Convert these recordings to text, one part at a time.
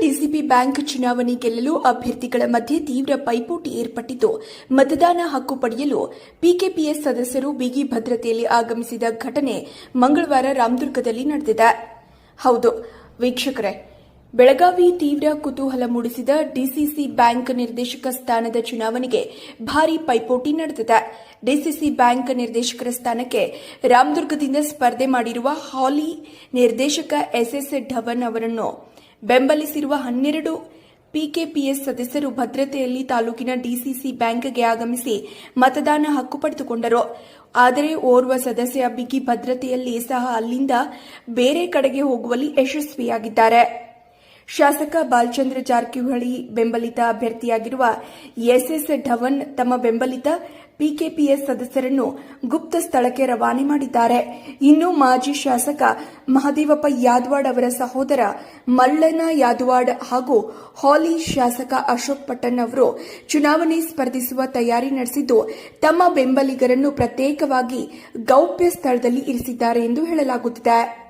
DCP bank ಚುನಾವಣೆ ಗೆಲ್ಲಲು ಅಭ್ಯರ್ಥಿಗಳ ಮಧ್ಯೆ ತೀವ್ರ ಪೈಪೋಟಿ ಏರ್ಪಟ್ಟಿದ್ದು ಮತದಾನ ಹಕ್ಕು ಪಡೆಯಲು ಪಿಕೆಪಿಎಸ್ ಸದಸ್ಯರು ಬಿಗಿ ಭದ್ರತೆಯಲ್ಲಿ ಆಗಮಿಸಿದ ಘಟನೆ ಮಂಗಳವಾರ ರಾಮದುರ್ಗದಲ್ಲಿ ನಡೆದಿದೆ. ಹೌದು, ವೀಕ್ಷಕರೇ ಬೆಳಗಾವಿ ತೀವ್ರ ಕುತೂಹಲ ಮೂಡಿಸಿದ ಡಿಸಿಸಿ ಬ್ಯಾಂಕ್ ನಿರ್ದೇಶಕ ಸ್ಥಾನದ ಚುನಾವಣೆಗೆ ಭಾರೀ ಪೈಪೋಟಿ ನಡೆದಿದೆ. ಡಿಸಿಸಿ ಬ್ಯಾಂಕ್ ನಿರ್ದೇಶಕರ ಸ್ಥಾನಕ್ಕೆ ರಾಮದುರ್ಗದಿಂದ ಸ್ಪರ್ಧೆ ಮಾಡಿರುವ ಹಾಲಿ ನಿರ್ದೇಶಕ ಎಸ್ಎಸ್ ಢವನ್ ಅವರನ್ನು ಬೆಂಬಲಿಸಿರುವ ಹನ್ನೆರಡು ಪಿಕೆಪಿಎಸ್ ಸದಸ್ಯರು ಭದ್ರತೆಯಲ್ಲಿ ತಾಲೂಕಿನ ಡಿಸಿಸಿ ಬ್ಯಾಂಕ್ಗೆ ಆಗಮಿಸಿ ಮತದಾನ ಹಕ್ಕು ಪಡೆದುಕೊಂಡರು. ಆದರೆ ಓರ್ವ ಸದಸ್ಯ ಬಿಗಿ ಭದ್ರತೆಯಲ್ಲಿ ಸಹ ಅಲ್ಲಿಂದ ಬೇರೆ ಕಡೆಗೆ ಹೋಗುವಲ್ಲಿ ಯಶಸ್ವಿಯಾಗಿದ್ದಾರೆ. ಶಾಸಕ ಬಾಲಚಂದ್ರ ಜಾರಕಿಹೊಳಿ ಬೆಂಬಲಿತ ಅಭ್ಯರ್ಥಿಯಾಗಿರುವ ಎಸ್ಎಸ್ ಢವನ್ ತಮ್ಮ ಬೆಂಬಲಿತ ಪಿಕೆಪಿಎಸ್ ಸದಸ್ಯರನ್ನು ಗುಪ್ತ ಸ್ಥಳಕ್ಕೆ ರವಾನೆ ಮಾಡಿದ್ದಾರೆ. ಇನ್ನು ಮಾಜಿ ಶಾಸಕ ಮಹದೇವಪ್ಪ ಯಾದವಾಡ್ ಅವರ ಸಹೋದರ ಮಲ್ಲಣ್ಣ ಯಾದವಾಡ್ ಹಾಗೂ ಹಾಲಿ ಶಾಸಕ ಅಶೋಕ್ ಪಟ್ಟಣ್ ಅವರು ಚುನಾವಣೆ ಸ್ಪರ್ಧಿಸುವ ತಯಾರಿ ನಡೆಸಿದ್ದು, ತಮ್ಮ ಬೆಂಬಲಿಗರನ್ನು ಪ್ರತ್ಯೇಕವಾಗಿ ಗೌಪ್ಯ ಸ್ಥಳದಲ್ಲಿ ಇರಿಸಿದ್ದಾರೆ ಎಂದು ಹೇಳಲಾಗುತ್ತಿದೆ.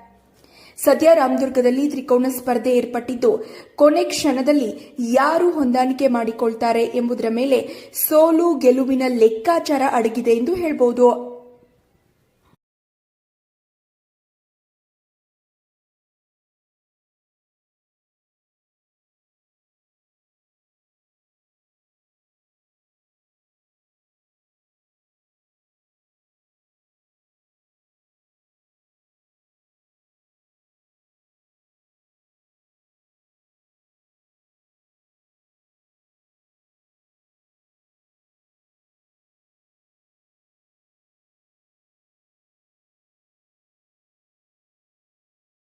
ಸದ್ಯ ರಾಮದುರ್ಗದಲ್ಲಿ ತ್ರಿಕೋನ ಸ್ಪರ್ಧೆ ಏರ್ಪಟ್ಟಿದ್ದು, ಕೊನೆ ಕ್ಷಣದಲ್ಲಿ ಯಾರು ಹೊಂದಾಣಿಕೆ ಮಾಡಿಕೊಳ್ತಾರೆ ಎಂಬುದರ ಮೇಲೆ ಸೋಲು ಗೆಲುವಿನ ಲೆಕ್ಕಾಚಾರ ಅಡಗಿದೆ ಎಂದು ಹೇಳಬಹುದು